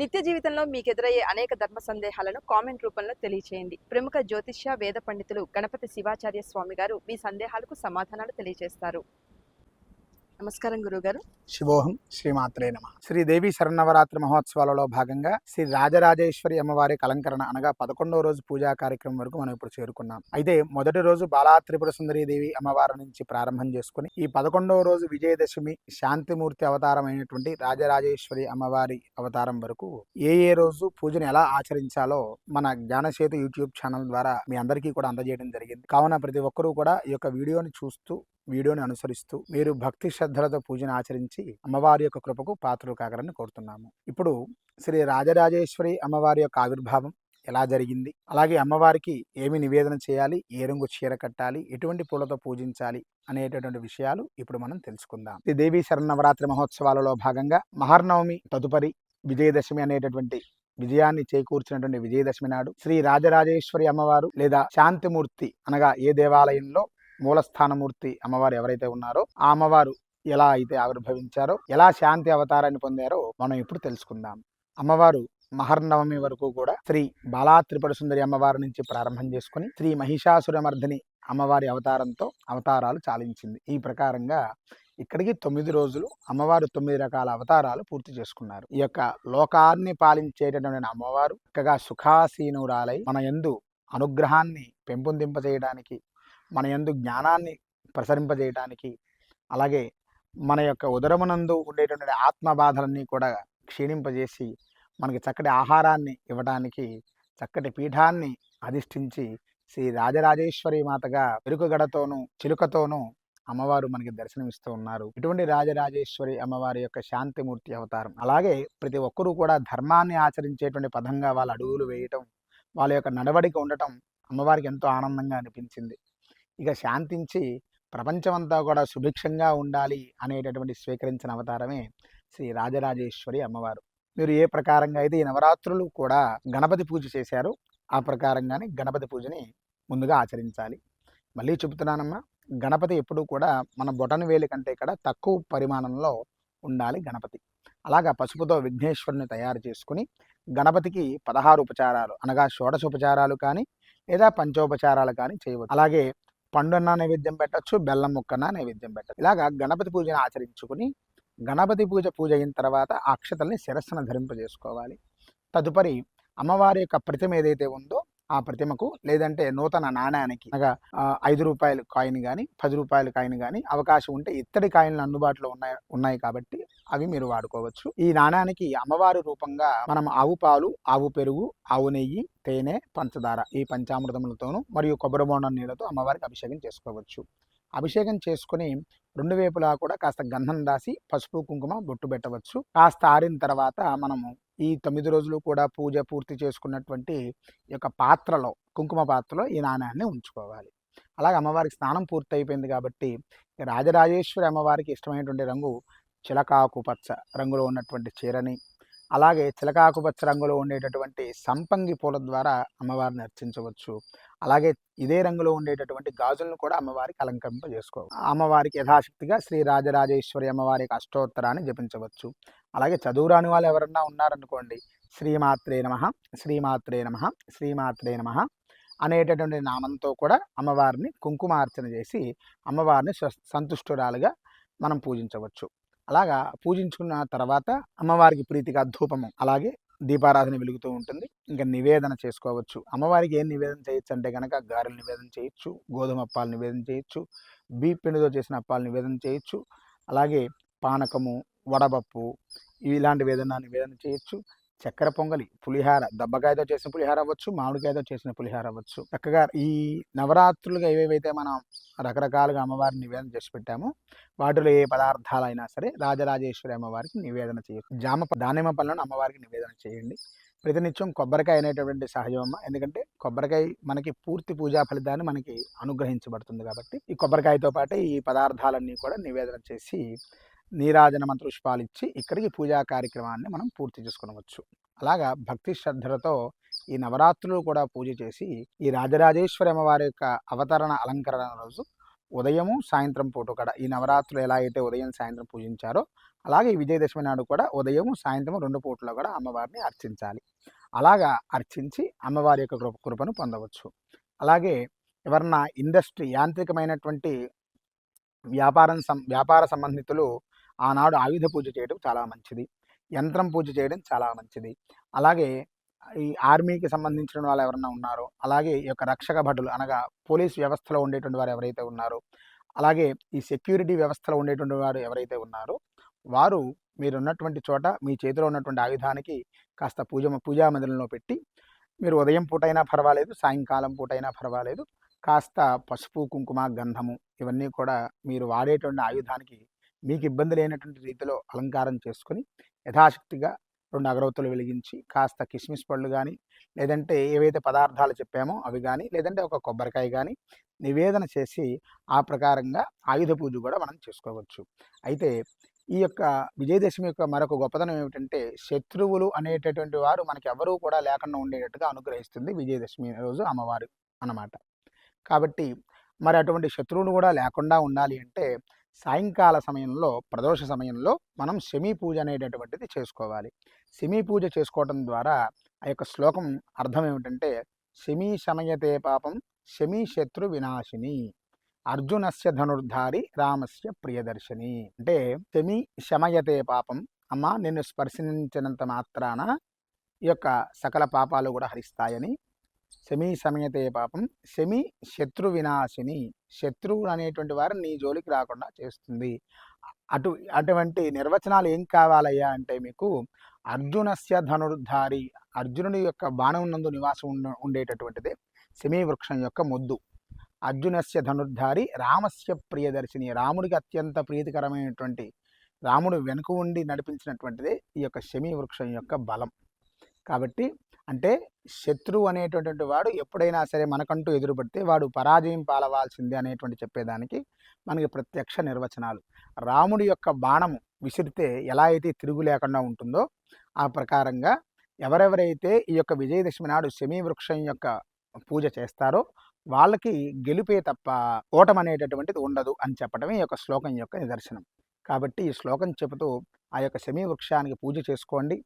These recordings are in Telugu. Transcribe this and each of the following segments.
నిత్య జీవితంలో మీకు ఎదురయ్యే అనేక ధర్మ సందేహాలను కామెంట్ రూపంలో తెలియచేయండి. ప్రముఖ జ్యోతిష్య వేద పండితులు గణపతి శివాచార్య స్వామి గారు మీ సందేహాలకు సమాధానాలు తెలియజేస్తారు. నమస్కారం గురుగారు. శివోహం శ్రీమాత్రే నమ. శ్రీదేవి శరణవరాత్రి మహోత్సవాలలో భాగంగా శ్రీ రాజరాజేశ్వరి అమ్మవారి అలంకరణ అనగా పదకొండవ రోజు పూజా కార్యక్రమం వరకు మనం ఇప్పుడు చేరుకున్నాం. అయితే మొదటి రోజు బాలా త్రిపుర దేవి అమ్మవారి నుంచి ప్రారంభం చేసుకుని ఈ పదకొండవ రోజు విజయదశమి శాంతిమూర్తి అవతారం అయినటువంటి రాజరాజేశ్వరి అమ్మవారి అవతారం వరకు ఏ ఏ రోజు పూజను ఎలా ఆచరించాలో మన జ్ఞానసేతు యూట్యూబ్ ఛానల్ ద్వారా మీ అందరికీ కూడా అందజేయడం జరిగింది. కావున ప్రతి ఒక్కరూ కూడా ఈ యొక్క వీడియోని చూస్తూ వీడియోని అనుసరిస్తూ మీరు భక్తి శ్రద్ధలతో పూజను ఆచరించి అమ్మవారి యొక్క కృపకు పాత్రలు కాగలని కోరుతున్నాము. ఇప్పుడు శ్రీ రాజరాజేశ్వరి అమ్మవారి యొక్క ఆవిర్భావం ఎలా జరిగింది? అలాగే అమ్మవారికి ఏమి నివేదన చేయాలి? ఏ రంగు చీర కట్టాలి? ఎటువంటి పూలతో పూజించాలి? అనేటటువంటి విషయాలు ఇప్పుడు మనం తెలుసుకుందాం. ఈ దేవీ శరన్నవరాత్రి మహోత్సవాలలో భాగంగా మహర్నవమి తదుపరి విజయదశమి అనేటటువంటి విజయాన్ని చేకూర్చినటువంటి విజయదశమి నాడు శ్రీ రాజరాజేశ్వరి అమ్మవారు లేదా శాంతిమూర్తి అనగా ఏ దేవాలయంలో మూలస్థానమూర్తి అమ్మవారు ఎవరైతే ఉన్నారో ఆ అమ్మవారు ఎలా అయితే ఆవిర్భవించారో ఎలా శాంతి అవతారాన్ని పొందారో మనం ఇప్పుడు తెలుసుకుందాం. అమ్మవారు మహర్నవమి వరకు కూడా శ్రీ బాలా త్రిపుర సుందరి అమ్మవారి నుంచి ప్రారంభం చేసుకుని శ్రీ మహిషాసురమర్ధిని అమ్మవారి అవతారంతో అవతారాలు చాలించింది. ఈ ప్రకారంగా ఇక్కడికి తొమ్మిది రోజులు అమ్మవారు తొమ్మిది రకాల అవతారాలు పూర్తి చేసుకున్నారు. ఈ యొక్క లోకాన్ని పాలించేటటువంటి అమ్మవారు చక్కగా సుఖాసీనురాలై మన యందు అనుగ్రహాన్ని పెంపొందింపజేయడానికి మన యందు జ్ఞానాన్ని ప్రసరింపజేయటానికి అలాగే మన యొక్క ఉదరమునందు ఉండేటువంటి ఆత్మ బాధలన్నీ కూడా క్షీణింపజేసి మనకి చక్కటి ఆహారాన్ని ఇవ్వడానికి చక్కటి పీఠాన్ని అధిష్ఠించి శ్రీ రాజరాజేశ్వరి మాతగా పెరుకుగడతోనూ చిలుకతోనూ అమ్మవారు మనకి దర్శనమిస్తూ ఉన్నారు. ఇటువంటి రాజరాజేశ్వరి అమ్మవారి యొక్క శాంతిమూర్తి అవతారం. అలాగే ప్రతి ఒక్కరూ కూడా ధర్మాన్ని ఆచరించేటువంటి పదంగా వాళ్ళ అడుగులు వేయటం వాళ్ళ యొక్క నడవడిక ఉండటం అమ్మవారికి ఎంతో ఆనందంగా అనిపించింది. ఇక శాంతించి ప్రపంచమంతా కూడా సుభిక్షంగా ఉండాలి అనేటటువంటి స్వీకరించిన అవతారమే శ్రీ రాజరాజేశ్వరి అమ్మవారు. మీరు ఏ ప్రకారంగా అయితే ఈ నవరాత్రులు కూడా గణపతి పూజ చేశారో ఆ ప్రకారంగానే గణపతి పూజని ముందుగా ఆచరించాలి. మళ్ళీ చెబుతున్నానమ్మా గణపతి ఎప్పుడూ కూడా మన బొటన వేలు కంటే ఇక్కడ తక్కువ పరిమాణంలో ఉండాలి గణపతి. అలాగా పసుపుతో విఘ్నేశ్వరుని తయారు చేసుకుని గణపతికి పదహారు ఉపచారాలు అనగా షోడశోపచారాలు కానీ లేదా పంచోపచారాలు కానీ చేయవచ్చు. అలాగే పండున్న నైవేద్యం పెట్టచ్చు బెల్లం ముక్కన నైవేద్యం పెట్టచ్చు. ఇలాగా గణపతి పూజను ఆచరించుకుని గణపతి పూజ పూజ అయిన తర్వాత ఆ అక్షతల్ని శిరస్సును ధరింపజేసుకోవాలి. తదుపరి అమ్మవారి యొక్క ప్రతిమ ఏదైతే ఉందో ఆ ప్రతిమకు లేదంటే నూతన నాణ్యానికి అనగా ఐదు రూపాయల కాయిన్ కానీ పది రూపాయల కాయిన్ కానీ అవకాశం ఉంటే ఇత్తడి కాయిన్లు అందుబాటులో ఉన్నాయి ఉన్నాయి కాబట్టి అవి మీరు వాడుకోవచ్చు. ఈ నాణానికి అమ్మవారి రూపంగా మనం ఆవు పాలు ఆవు పెరుగు ఆవు నెయ్యి తేనె పంచదార ఈ పంచామృతములతోనూ మరియు కొబ్బరి బోండం నీళ్ళతో అమ్మవారికి అభిషేకం చేసుకోవచ్చు. అభిషేకం చేసుకుని రెండు వైపులా కూడా కాస్త గంధం రాసి పసుపు కుంకుమ బొట్టు పెట్టవచ్చు. కాస్త ఆరిన తర్వాత మనము ఈ తొమ్మిది రోజులు కూడా పూజ పూర్తి చేసుకున్నటువంటి ఈ యొక్క పాత్రలో కుంకుమ పాత్రలో ఈ నాణ్యాన్ని ఉంచుకోవాలి. అలాగే అమ్మవారికి స్నానం పూర్తి అయిపోయింది కాబట్టి రాజరాజేశ్వరి అమ్మవారికి ఇష్టమైనటువంటి రంగు చిలకాకుపచ్చ రంగులో ఉన్నటువంటి చీరని అలాగే చిలకాకుపచ్చ రంగులో ఉండేటటువంటి సంపంగి పూల ద్వారా అమ్మవారిని అర్చించవచ్చు. అలాగే ఇదే రంగులో ఉండేటటువంటి గాజులను కూడా అమ్మవారికి అలంకరింపజేసుకోవచ్చు. అమ్మవారికి యథాశక్తిగా శ్రీ రాజరాజేశ్వరి అమ్మవారికి అష్టోత్తరాన్ని జపించవచ్చు. అలాగే చదువురాని వాళ్ళు ఎవరన్నా ఉన్నారనుకోండి శ్రీమాత్రే నమ శ్రీమాత్రే నమ శ్రీమాత్రే నమ అనేటటువంటి నామంతో కూడా అమ్మవారిని కుంకుమార్చన చేసి అమ్మవారిని సంతుష్టురాలుగా మనం పూజించవచ్చు. అలాగా పూజించుకున్న తర్వాత అమ్మవారికి ప్రీతిగా ధూపము అలాగే దీపారాధన వెలుగుతూ ఉంటుంది. ఇంకా నివేదన చేసుకోవచ్చు. అమ్మవారికి ఏం నివేదన చేయొచ్చు అంటే కనుక గారెలు నివేదన చేయొచ్చు గోధుమ అప్పాలు నివేదన చేయొచ్చు బీప్ పిండితో చేసిన అప్పాలు నివేదన చేయొచ్చు అలాగే పానకము వడపప్పు ఇలాంటివి వేదన నివేదన చేయొచ్చు. చక్కెర పొంగలి పులిహార దబ్బకాయతో చేసిన పులిహార అవ్వచ్చు మామిడికాయతో చేసిన పులిహార అవ్వచ్చు. చక్కగా ఈ నవరాత్రులుగా ఏవేవైతే మనం రకరకాలుగా అమ్మవారిని నివేదన చేసి పెట్టామో వాటిలో ఏ పదార్థాలైనా సరే రాజరాజేశ్వరి అమ్మవారికి నివేదన చేయండి జామ దానిమ్మ పళ్ళను అమ్మవారికి నివేదన చేయండి. ప్రతినిత్యం కొబ్బరికాయ అనేటటువంటి సహజమమ్మ ఎందుకంటే కొబ్బరికాయ మనకి పూర్తి పూజా ఫలితాన్ని మనకి అనుగ్రహించబడుతుంది కాబట్టి ఈ కొబ్బరికాయతో పాటు ఈ పదార్థాలన్నీ కూడా నివేదన చేసి నీరాజన మంత్ర పుష్పాలు ఇక్కడికి పూజా కార్యక్రమాన్ని మనం పూర్తి చేసుకునవచ్చు. అలాగా భక్తి శ్రద్ధలతో ఈ నవరాత్రులు కూడా పూజ చేసి ఈ రాజరాజేశ్వరి అమ్మవారి యొక్క అవతరణ అలంకరణ రోజు ఉదయము సాయంత్రం పూట కూడా ఈ నవరాత్రులు ఎలా అయితే ఉదయం సాయంత్రం పూజించారో అలాగే విజయదశమి నాడు కూడా ఉదయం సాయంత్రం రెండు పూటలో కూడా అమ్మవారిని అర్చించాలి. అలాగా అర్చించి అమ్మవారి యొక్క కృప కృపను పొందవచ్చు. అలాగే ఎవరన్నా ఇండస్ట్రీ యాంత్రికమైనటువంటి వ్యాపారం సం వ్యాపార సంబంధితులు ఆనాడు ఆయుధ పూజ చేయడం చాలా మంచిది. యంత్రం పూజ చేయడం చాలా మంచిది. అలాగే ఈ ఆర్మీకి సంబంధించిన వాళ్ళు ఎవరన్నా ఉన్నారో అలాగే ఈ యొక్క రక్షక భటులు అనగా పోలీస్ వ్యవస్థలో ఉండేటువంటి వారు ఎవరైతే ఉన్నారో అలాగే ఈ సెక్యూరిటీ వ్యవస్థలో ఉండేటువంటి వారు ఎవరైతే ఉన్నారో వారు మీరు ఉన్నటువంటి చోట మీ చేతిలో ఉన్నటువంటి ఆయుధానికి కాస్త పూజ పూజా మందిరంలో పెట్టి మీరు ఉదయం పూటైనా పర్వాలేదు సాయంకాలం పూట అయినా పర్వాలేదు కాస్త పసుపు కుంకుమ గంధము ఇవన్నీ కూడా మీరు వాడేటువంటి ఆయుధానికి మీకు ఇబ్బంది లేనటువంటి రీతిలో అలంకారం చేసుకొని యథాశక్తిగా రెండు అగరవత్తులు వెలిగించి కాస్త కిస్మిస్ పళ్ళు కానీ లేదంటే ఏవైతే పదార్థాలు చెప్పామో అవి కానీ లేదంటే ఒక కొబ్బరికాయ కానీ నివేదన చేసి ఆ ప్రకారంగా ఆయుధ పూజ కూడా మనం చేసుకోవచ్చు. అయితే ఈ యొక్క విజయదశమి యొక్క మరొక గొప్పతనం ఏమిటంటే శత్రువులు అనేటటువంటి వారు మనకి ఎవరూ కూడా లేకుండా ఉండేటట్టుగా అనుగ్రహిస్తుంది విజయదశమి రోజు అమ్మవారు అన్నమాట. కాబట్టి మరి అటువంటి శత్రువులు కూడా లేకుండా ఉండాలి అంటే సాయంకాల సమయంలో ప్రదోష సమయంలో మనం శమీ పూజ అనేటటువంటిది చేసుకోవాలి. శమీ పూజ చేసుకోవడం ద్వారా ఆ యొక్క శ్లోకం అర్థం ఏమిటంటే శమీ శమయతే పాపం శమీ శత్రు వినాశిని అర్జునస్య ధనుర్ధారి రామస్య ప్రియదర్శిని. అంటే శమి శమయతే పాపం అమ్మ నిన్ను స్పర్శించినంత మాత్రాన ఈ యొక్క సకల పాపాలు కూడా హరిస్తాయని శమి సమయతే పాపం శమి శత్రు వినాశిని. శత్రువులు అనేటువంటి వారిని నీ జోలికి రాకుండా చేస్తుంది. అటు అటువంటి నిర్వచనాలు ఏం కావాలయ్యా అంటే మీకు అర్జునస్య ధనుర్ధారి అర్జునుడి యొక్క బాణం నందు నివాసం ఉండ ఉండేటటువంటిదే శమీ వృక్షం యొక్క మొద్దు. అర్జునస్య ధనుర్ధారి రామస్య ప్రియదర్శిని రాముడికి అత్యంత ప్రీతికరమైనటువంటి రాముడు వెనుక ఉండి నడిపించినటువంటిదే ఈ యొక్క శమీ వృక్షం యొక్క బలం. కాబట్టి అంటే శత్రువు అనేటటువంటి వాడు ఎప్పుడైనా సరే మనకంటూ ఎదురుపడితే వాడు పరాజయం పాలవాల్సిందే అనేటువంటి చెప్పేదానికి మనకి ప్రత్యక్ష నిర్వచనాలు. రాముడి యొక్క బాణము విసిరితే ఎలా అయితే తిరుగు లేకుండా ఉంటుందో ఆ ప్రకారంగా ఎవరెవరైతే ఈ యొక్క విజయదశమి నాడు శమీ వృక్షం యొక్క పూజ చేస్తారో వాళ్ళకి గెలిపే తప్ప ఓటం అనేటటువంటిది ఉండదు అని చెప్పడమే ఈ యొక్క శ్లోకం యొక్క నిదర్శనం. కాబట్టి ఈ శ్లోకం చెబుతూ ఆ యొక్క శమీ వృక్షానికి పూజ చేసుకోండి.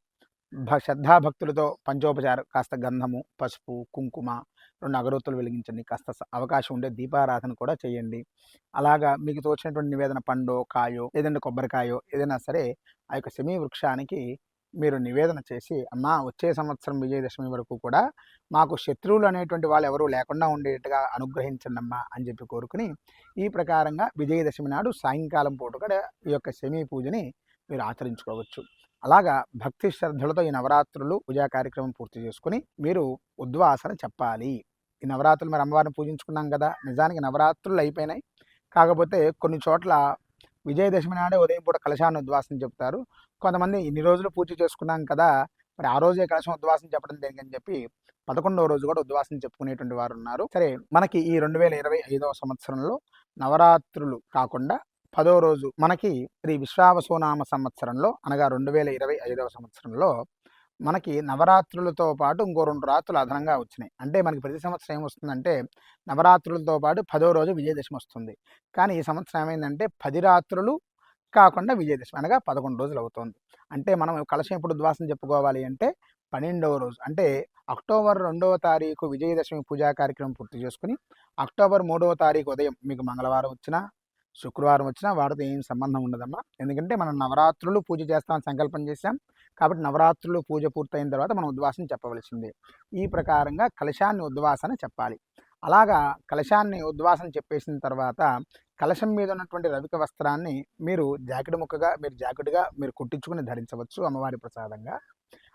శ్రద్ధాభక్తులతో పంచోపచారం కాస్త గంధము పసుపు కుంకుమ రెండు అగరొత్తులు వెలిగించండి. కాస్త అవకాశం ఉండే దీపారాధన కూడా చేయండి. అలాగా మీకు తోచినటువంటి నివేదన పండో కాయో లేదంటే కొబ్బరికాయో ఏదైనా సరే ఆ యొక్క సెమీ వృక్షానికి మీరు నివేదన చేసి అమ్మా వచ్చే సంవత్సరం విజయదశమి వరకు కూడా మాకు శత్రువులు అనేటువంటి వాళ్ళు ఎవరూ లేకుండా ఉండేట్టుగా అనుగ్రహించండి అమ్మా అని చెప్పి కోరుకుని ఈ ప్రకారంగా విజయదశమి నాడు సాయంకాలం పూట కూడా ఈ యొక్క శమీ పూజని మీరు ఆచరించుకోవచ్చు. అలాగా భక్తి శ్రద్ధలతో ఈ నవరాత్రులు పూజా కార్యక్రమం పూర్తి చేసుకుని మీరు ఉద్వాసన చెప్పాలి. ఈ నవరాత్రులు మరి అమ్మవారిని పూజించుకున్నాం కదా! నిజానికి నవరాత్రులు అయిపోయినాయి. కాకపోతే కొన్ని చోట్ల విజయదశమి నాడే ఉదయం పూట కలశాన్ని ఉద్వాసన చెప్తారు. కొంతమంది ఇన్ని రోజులు పూజ చేసుకున్నాం కదా! మరి ఆ రోజే కలశం ఉద్వాసం చెప్పడం దేనికని చెప్పి పదకొండవ రోజు కూడా ఉద్వాసం చెప్పుకునేటువంటి వారు ఉన్నారు. సరే మనకి ఈ రెండు వేల ఇరవై ఐదవ సంవత్సరంలో నవరాత్రులు కాకుండా పదో రోజు మనకి శ్రీ విశ్వావసునామ సంవత్సరంలో అనగా రెండు వేల ఇరవై ఐదవ సంవత్సరంలో మనకి నవరాత్రులతో పాటు ఇంకో రెండు రాత్రులు అదనంగా వచ్చినాయి. అంటే మనకి ప్రతి సంవత్సరం ఏమొస్తుందంటే నవరాత్రులతో పాటు పదో రోజు విజయదశమి వస్తుంది. కానీ ఈ సంవత్సరం ఏమైందంటే పది రాత్రులు కాకుండా విజయదశమి అనగా పదకొండు రోజులు అవుతుంది. అంటే మనం కలశం ఎప్పుడు ద్వాసం చెప్పుకోవాలి అంటే పన్నెండవ రోజు. అంటే అక్టోబర్ రెండవ తారీఖు విజయదశమి పూజా కార్యక్రమం పూర్తి చేసుకుని అక్టోబర్ మూడవ తారీఖు ఉదయం మీకు మంగళవారం వచ్చినా శుక్రవారం వచ్చినా వాటితో ఏం సంబంధం ఉండదమ్మా. ఎందుకంటే మనం నవరాత్రులు పూజ చేస్తామని సంకల్పం చేశాం. కాబట్టి నవరాత్రులు పూజ పూర్తయిన తర్వాత మనం ఉద్వాసన చెప్పవలసిందే. ఈ ప్రకారంగా కలశాన్ని ఉద్వాసన చెప్పాలి. అలాగా కలశాన్ని ఉద్వాసన చెప్పేసిన తర్వాత కలశం మీద ఉన్నటువంటి రవిక వస్త్రాన్ని మీరు జాకెట్ ముక్కగా మీరు జాకెట్గా మీరు కుట్టించుకుని ధరించవచ్చు అమ్మవారి ప్రసాదంగా.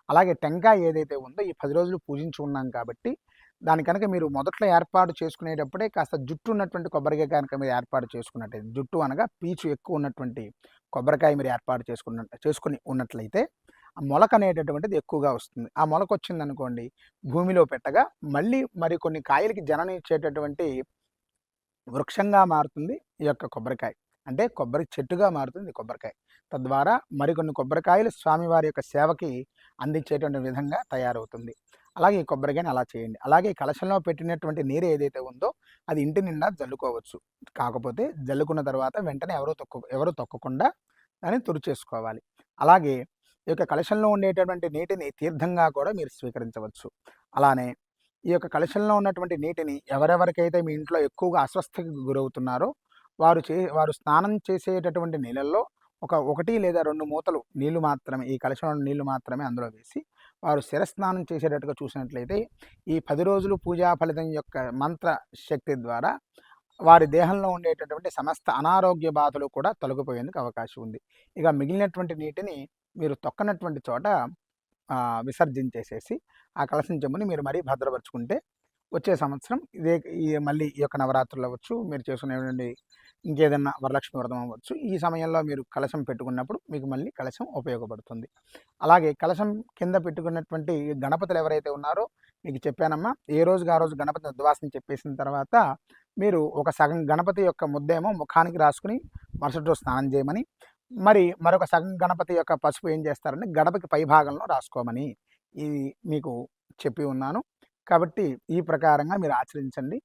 అలాగే టెంకాయ ఏదైతే ఉందో ఈ పది రోజులు పూజించి ఉన్నాం కాబట్టి దాని కనుక మీరు మొదట్లో ఏర్పాటు చేసుకునేటప్పుడే కాస్త జుట్టు ఉన్నటువంటి కొబ్బరికాయ కనుక మీరు ఏర్పాటు చేసుకున్నట్టయితే జుట్టు అనగా పీచు ఎక్కువ ఉన్నటువంటి కొబ్బరికాయ మీరు ఏర్పాటు చేసుకున్న చేసుకుని ఉన్నట్లయితే ఆ మొలక అనేటటువంటిది ఎక్కువగా వస్తుంది. ఆ మొలక వచ్చిందనుకోండి భూమిలో పెట్టగా మళ్ళీ మరి కొన్ని కాయలకి జననిచ్చేటటువంటి వృక్షంగా మారుతుంది ఈ యొక్క కొబ్బరికాయ. అంటే కొబ్బరి చెట్టుగా మారుతుంది కొబ్బరికాయ. తద్వారా మరికొన్ని కొబ్బరికాయలు స్వామివారి యొక్క సేవకి అందించేటువంటి విధంగా తయారవుతుంది. అలాగే ఈ కొబ్బరికాయని అలా చేయండి. అలాగే కలశంలో పెట్టినటువంటి నీరు ఏదైతే ఉందో అది ఇంటి నిండా జల్లుకోవచ్చు. కాకపోతే జల్లుకున్న తర్వాత వెంటనే ఎవరు తొక్క ఎవరు తొక్కకుండా దాన్ని తుడిచేసుకోవాలి. అలాగే ఈ యొక్క కలశంలో ఉండేటటువంటి నీటిని తీర్థంగా కూడా మీరు స్వీకరించవచ్చు. అలానే ఈ యొక్క కలశంలో ఉన్నటువంటి నీటిని ఎవరెవరికైతే మీ ఇంట్లో ఎక్కువగా అస్వస్థకి గురవుతున్నారో వారు చే వారు స్నానం చేసేటటువంటి నీళ్ళల్లో ఒక ఒకటి లేదా రెండు మూతలు నీళ్ళు మాత్రమే ఈ కలశంలో నీళ్ళు మాత్రమే అందులో వేసి వారు శిరస్నానం చేసేటట్టుగా చూసినట్లయితే ఈ పది రోజులు పూజా ఫలితం యొక్క మంత్ర శక్తి ద్వారా వారి దేహంలో ఉండేటటువంటి సమస్త అనారోగ్య బాధలు కూడా తొలగిపోయేందుకు అవకాశం ఉంది. ఇక మిగిలినటువంటి నీటిని మీరు తొక్కనటువంటి చోట విసర్జించేసేసి ఆ కలసం చెంబుని మీరు మరీ భద్రపరుచుకుంటే వచ్చే సంవత్సరం ఇదే ఈ మళ్ళీ ఈ యొక్క నవరాత్రులు అవ్వచ్చు. మీరు చేసుకునేటువంటి ఇంకేదన్నా వరలక్ష్మి వ్రతం అవ్వచ్చు. ఈ సమయంలో మీరు కలశం పెట్టుకున్నప్పుడు మీకు మళ్ళీ కలశం ఉపయోగపడుతుంది. అలాగే కలశం కింద పెట్టుకున్నటువంటి గణపతులు ఎవరైతే ఉన్నారో మీకు చెప్పానమ్మా ఏ రోజుకి ఆ రోజు గణపతి ఉద్వాసం చెప్పేసిన తర్వాత మీరు ఒక సగం గణపతి యొక్క ముద్దేమో ముఖానికి రాసుకుని మరుసటి రోజు స్నానం చేయమని మరి మరొక సగం గణపతి యొక్క పసుపు ఏం చేస్తారంటే గడపకి పై భాగంలో రాసుకోమని ఇది మీకు చెప్పి ఉన్నాను. కాబట్టి ఈ ప్రకారంగా మీరు ఆచరించండి.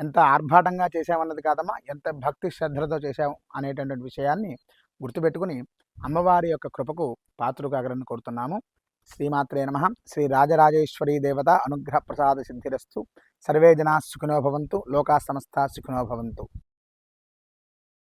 ఎంత ఆర్భాటంగా చేసామన్నది కాదమ్మా ఎంత భక్తి శ్రద్ధలతో చేశాం అనేటటువంటి విషయాన్ని గుర్తుపెట్టుకుని అమ్మవారి యొక్క కృపకు పాత్రలు కాగలని కోరుతున్నాము. శ్రీమాత్రే నమ. శ్రీ రాజరాజేశ్వరీ దేవత అనుగ్రహ ప్రసాద సిద్ధిరస్తు సర్వే జనా సుఖినో భవంతు. లోకా సమస్త సుఖినో భవంతు.